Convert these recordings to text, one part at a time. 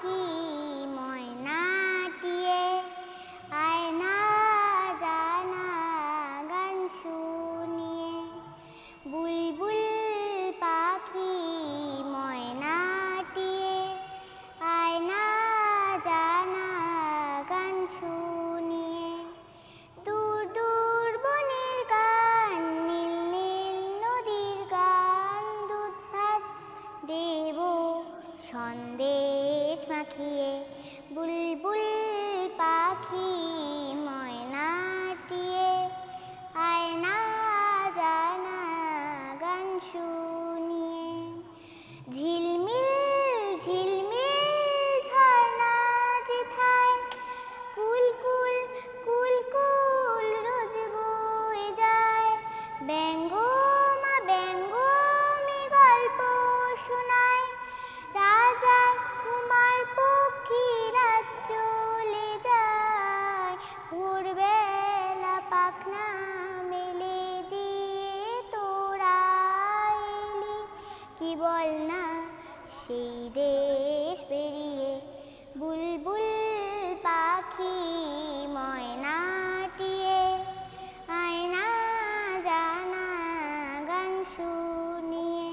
পাখি ময়নাটিয়ে আয়না জানা গান শুনিয়ে। বুলবুল পাখি ময়নাটিয়ে আয়না জানা সন্দেশ মাখিয়ে বুলবুল পাখি ময়নাটিয়ে আয়না জানা গান শুনিয়ে। ঝিলমিল ঝিলমিল ঝর্ণা যেথায়, কুল কুল কুল কুল রোজ বয়ে যায়। ব্যঙ্গ পাখনা মেলে দিয়ে তোরা এলি। কি বল না, সেই দেশ পেরিয়ে বুলবুল পাখি ময়নাটিয়ে আয়না জানা গান শুনিয়ে,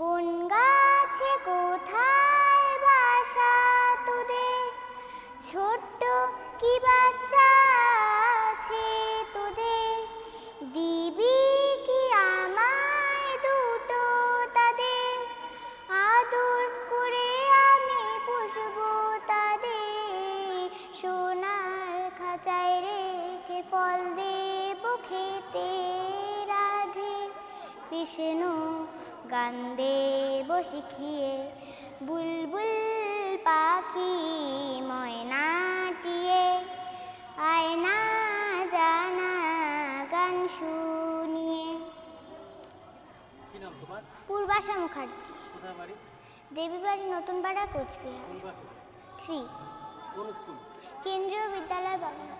কোন গাছে কোথায় বাসা তোদের? ছোট্ট কি বাচ্চা ফল দেব খেতে রাধে। বিষ্ণু গান দেব শিখিয়ে। বুলবুল পাখি ময়নাটিয়ে আয়না জানা গান শুনিয়ে। পূর্বাশা মুখার্জি। কোথায় বাড়ি? দেবীবাড়ি নতুন পাড়া কোচবিহার। থ্রি। কেন্দ্রীয় বিদ্যালয় বাংলা